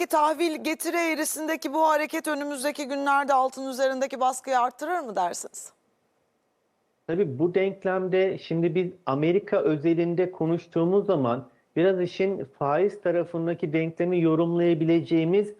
Peki tahvil getiri eğrisindeki bu hareket önümüzdeki günlerde altın üzerindeki baskıyı arttırır mı dersiniz? Tabii bu denklemde şimdi biz Amerika özelinde konuştuğumuz zaman biraz işin faiz tarafındaki denklemi yorumlayabileceğimiz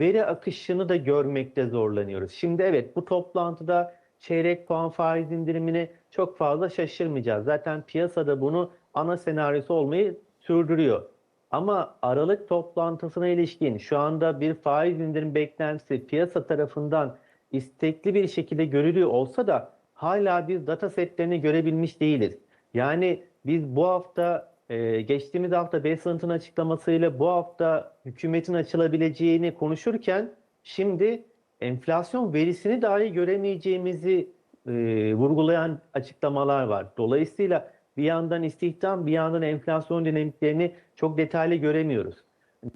veri akışını da görmekte zorlanıyoruz. Şimdi evet bu toplantıda çeyrek puan faiz indirimini çok fazla şaşırmayacağız. Zaten piyasada bunu ana senaryosu olmayı sürdürüyor. Ama Aralık toplantısına ilişkin şu anda bir faiz indirim beklentisi piyasa tarafından istekli bir şekilde görülüyor olsa da hala biz data setlerini görebilmiş değiliz. Yani biz bu hafta e, geçtiğimiz hafta Besant'ın açıklamasıyla bu hafta hükümetin açılabileceğini konuşurken şimdi enflasyon verisini dahi göremeyeceğimizi e, vurgulayan açıklamalar var. Dolayısıyla bir yandan istihdam bir yandan enflasyon dinamiklerini çok detaylı göremiyoruz.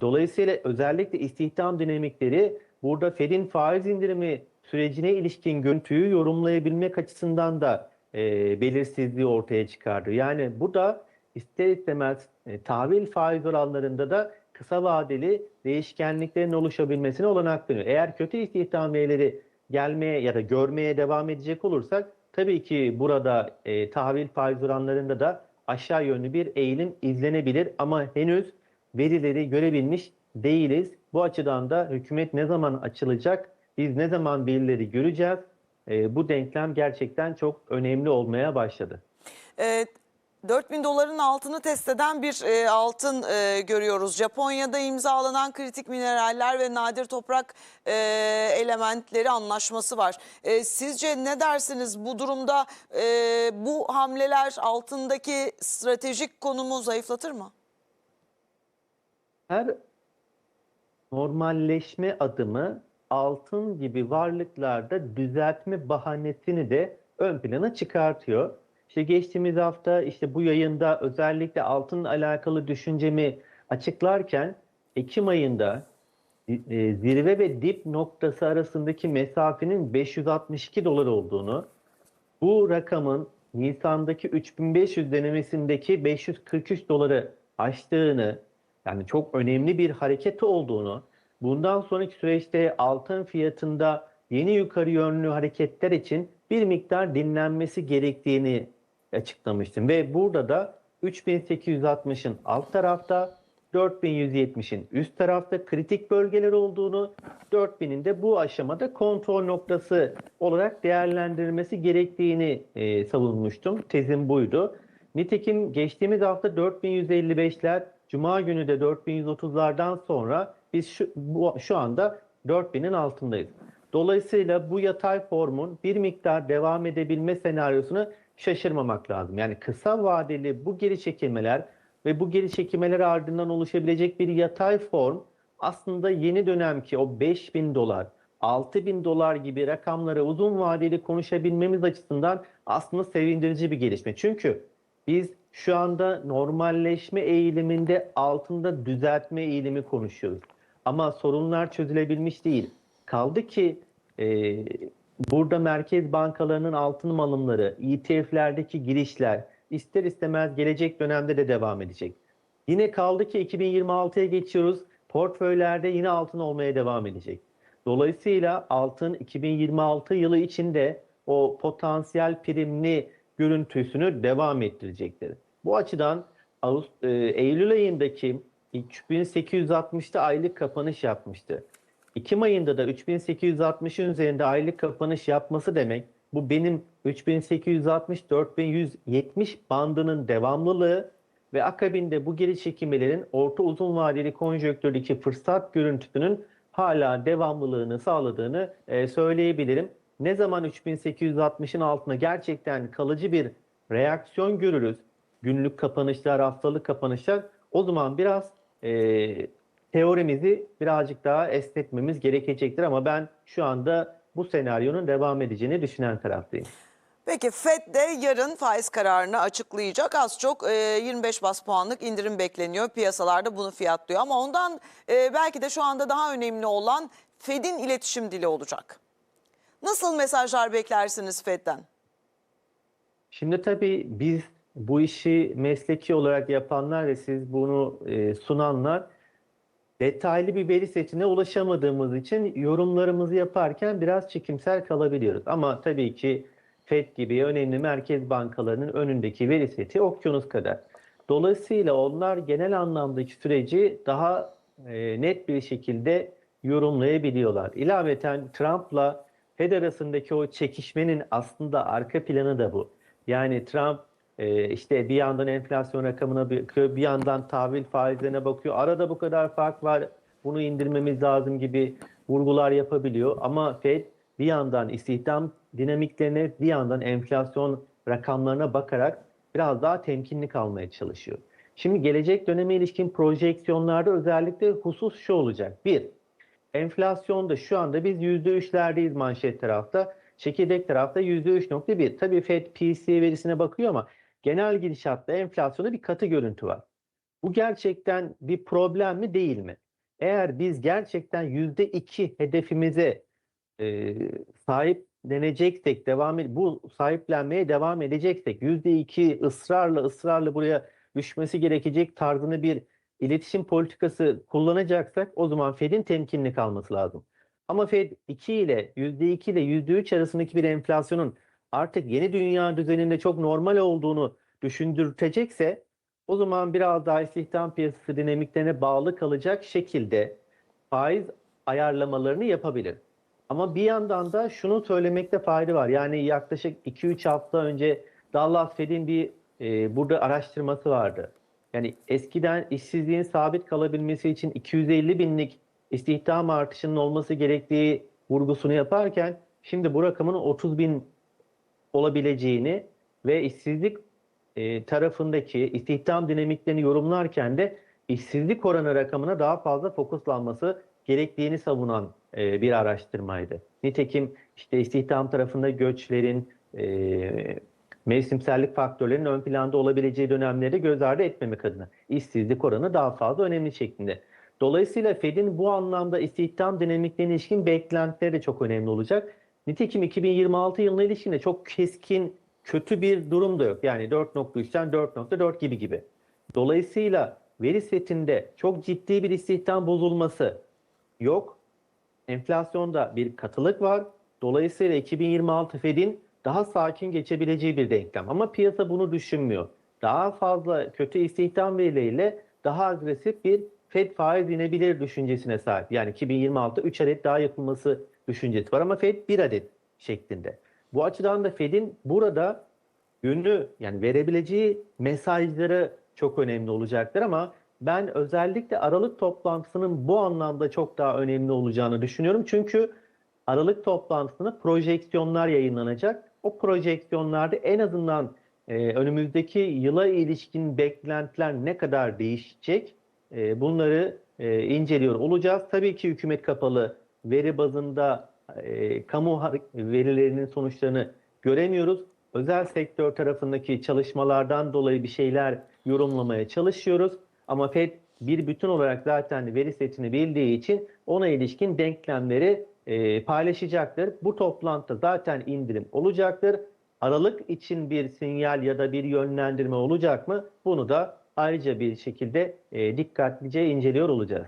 Dolayısıyla özellikle istihdam dinamikleri burada Fed'in faiz indirimi sürecine ilişkin görüntüyü yorumlayabilmek açısından da e, belirsizliği ortaya çıkardı. Yani bu da ister istemez e, tahvil faiz oranlarında da kısa vadeli değişkenliklerin oluşabilmesine olanak tanıyor. Eğer kötü istihdam verileri gelmeye ya da görmeye devam edecek olursak tabii ki burada e, tahvil faiz oranlarında da aşağı yönlü bir eğilim izlenebilir ama henüz verileri görebilmiş değiliz. Bu açıdan da hükümet ne zaman açılacak, biz ne zaman verileri göreceğiz? E, bu denklem gerçekten çok önemli olmaya başladı. Ee, 4000 doların altını test eden bir e, altın e, görüyoruz. Japonya'da imzalanan kritik mineraller ve nadir toprak e, elementleri anlaşması var. E, sizce ne dersiniz bu durumda e, bu hamleler altındaki stratejik konumu zayıflatır mı? Her normalleşme adımı altın gibi varlıklarda düzeltme bahanesini de ön plana çıkartıyor. İşte geçtiğimiz hafta işte bu yayında özellikle altınla alakalı düşüncemi açıklarken Ekim ayında e, zirve ve dip noktası arasındaki mesafenin 562 dolar olduğunu, bu rakamın Nisan'daki 3500 denemesindeki 543 doları aştığını, yani çok önemli bir hareket olduğunu, bundan sonraki süreçte altın fiyatında yeni yukarı yönlü hareketler için bir miktar dinlenmesi gerektiğini açıklamıştım. Ve burada da 3860'ın alt tarafta, 4170'in üst tarafta kritik bölgeler olduğunu, 4000'in de bu aşamada kontrol noktası olarak değerlendirilmesi gerektiğini e, savunmuştum. Tezim buydu. Nitekim geçtiğimiz hafta 4155'ler, Cuma günü de 4130'lardan sonra biz şu, bu, şu anda 4000'in altındayız. Dolayısıyla bu yatay formun bir miktar devam edebilme senaryosunu şaşırmamak lazım. Yani kısa vadeli bu geri çekilmeler ve bu geri çekilmeler ardından oluşabilecek bir yatay form aslında yeni dönemki o 5000 dolar, 6000 dolar gibi rakamları uzun vadeli konuşabilmemiz açısından aslında sevindirici bir gelişme. Çünkü biz şu anda normalleşme eğiliminde altında düzeltme eğilimi konuşuyoruz. Ama sorunlar çözülebilmiş değil. Kaldı ki e, burada merkez bankalarının altın alımları, ETF'lerdeki girişler ister istemez gelecek dönemde de devam edecek. Yine kaldı ki 2026'ya geçiyoruz. Portföylerde yine altın olmaya devam edecek. Dolayısıyla altın 2026 yılı içinde o potansiyel primli görüntüsünü devam ettirecektir. Bu açıdan Ağust e, Eylül ayındaki 3860'ta aylık kapanış yapmıştı. Ekim ayında da 3860'ın üzerinde aylık kapanış yapması demek bu benim 3860-4170 bandının devamlılığı ve akabinde bu geri çekilmelerin orta uzun vadeli konjonktürdeki fırsat görüntüsünün hala devamlılığını sağladığını e, söyleyebilirim. Ne zaman 3860'ın altına gerçekten kalıcı bir reaksiyon görürüz, günlük kapanışlar, haftalık kapanışlar o zaman biraz e, teorimizi birazcık daha esnetmemiz gerekecektir ama ben şu anda bu senaryonun devam edeceğini düşünen taraftayım. Peki FED de yarın faiz kararını açıklayacak. Az çok e, 25 bas puanlık indirim bekleniyor. Piyasalarda bunu fiyatlıyor. Ama ondan e, belki de şu anda daha önemli olan FED'in iletişim dili olacak. Nasıl mesajlar beklersiniz FED'den? Şimdi tabii biz bu işi mesleki olarak yapanlar ve siz bunu e, sunanlar detaylı bir veri setine ulaşamadığımız için yorumlarımızı yaparken biraz çekimsel kalabiliyoruz. Ama tabii ki FED gibi önemli merkez bankalarının önündeki veri seti okyanus kadar. Dolayısıyla onlar genel anlamdaki süreci daha e, net bir şekilde yorumlayabiliyorlar. İlaveten Trump'la Fed arasındaki o çekişmenin aslında arka planı da bu. Yani Trump e, işte bir yandan enflasyon rakamına bakıyor, bir yandan tahvil faizlerine bakıyor. Arada bu kadar fark var, bunu indirmemiz lazım gibi vurgular yapabiliyor. Ama Fed bir yandan istihdam dinamiklerine, bir yandan enflasyon rakamlarına bakarak biraz daha temkinli kalmaya çalışıyor. Şimdi gelecek döneme ilişkin projeksiyonlarda özellikle husus şu olacak. Bir, enflasyonda şu anda biz %3'lerdeyiz manşet tarafta. Çekirdek tarafta %3.1. Tabii FED PCE verisine bakıyor ama genel gidişatta enflasyonda bir katı görüntü var. Bu gerçekten bir problem mi değil mi? Eğer biz gerçekten %2 hedefimize e, sahipleneceksek, devam ed- bu sahiplenmeye devam edeceksek, %2 ısrarla ısrarla buraya düşmesi gerekecek tarzını bir iletişim politikası kullanacaksak o zaman Fed'in temkinli kalması lazım. Ama Fed 2 ile %2 ile %3 arasındaki bir enflasyonun artık yeni dünya düzeninde çok normal olduğunu düşündürtecekse o zaman biraz daha istihdam piyasası dinamiklerine bağlı kalacak şekilde faiz ayarlamalarını yapabilir. Ama bir yandan da şunu söylemekte fayda var. Yani yaklaşık 2-3 hafta önce Dallas Fed'in bir e, burada araştırması vardı. Yani eskiden işsizliğin sabit kalabilmesi için 250 binlik istihdam artışının olması gerektiği vurgusunu yaparken şimdi bu rakamın 30 bin olabileceğini ve işsizlik e, tarafındaki istihdam dinamiklerini yorumlarken de işsizlik oranı rakamına daha fazla fokuslanması gerektiğini savunan e, bir araştırmaydı. Nitekim işte istihdam tarafında göçlerin, e, mevsimsellik faktörlerinin ön planda olabileceği dönemleri göz ardı etmemek adına işsizlik oranı daha fazla önemli şeklinde. Dolayısıyla Fed'in bu anlamda istihdam dinamiklerine ilişkin beklentileri de çok önemli olacak. Nitekim 2026 yılına ilişkin de çok keskin kötü bir durum da yok. Yani 4.3'ten 4.4 gibi gibi. Dolayısıyla veri setinde çok ciddi bir istihdam bozulması yok. Enflasyonda bir katılık var. Dolayısıyla 2026 Fed'in daha sakin geçebileceği bir denklem. Ama piyasa bunu düşünmüyor. Daha fazla kötü istihdam verileriyle daha agresif bir Fed faiz inebilir düşüncesine sahip. Yani 2026'da 3 adet daha yapılması düşüncesi var ama Fed 1 adet şeklinde. Bu açıdan da Fed'in burada yönlü yani verebileceği mesajları çok önemli olacaktır ama ben özellikle Aralık toplantısının bu anlamda çok daha önemli olacağını düşünüyorum. Çünkü Aralık toplantısında projeksiyonlar yayınlanacak. O projeksiyonlarda en azından e, önümüzdeki yıla ilişkin beklentiler ne kadar değişecek e, bunları e, inceliyor olacağız. Tabii ki hükümet kapalı veri bazında e, kamu verilerinin sonuçlarını göremiyoruz. Özel sektör tarafındaki çalışmalardan dolayı bir şeyler yorumlamaya çalışıyoruz. Ama FED bir bütün olarak zaten veri setini bildiği için ona ilişkin denklemleri e, paylaşacaktır. Bu toplantıda zaten indirim olacaktır. Aralık için bir sinyal ya da bir yönlendirme olacak mı? Bunu da ayrıca bir şekilde e, dikkatlice inceliyor olacağız.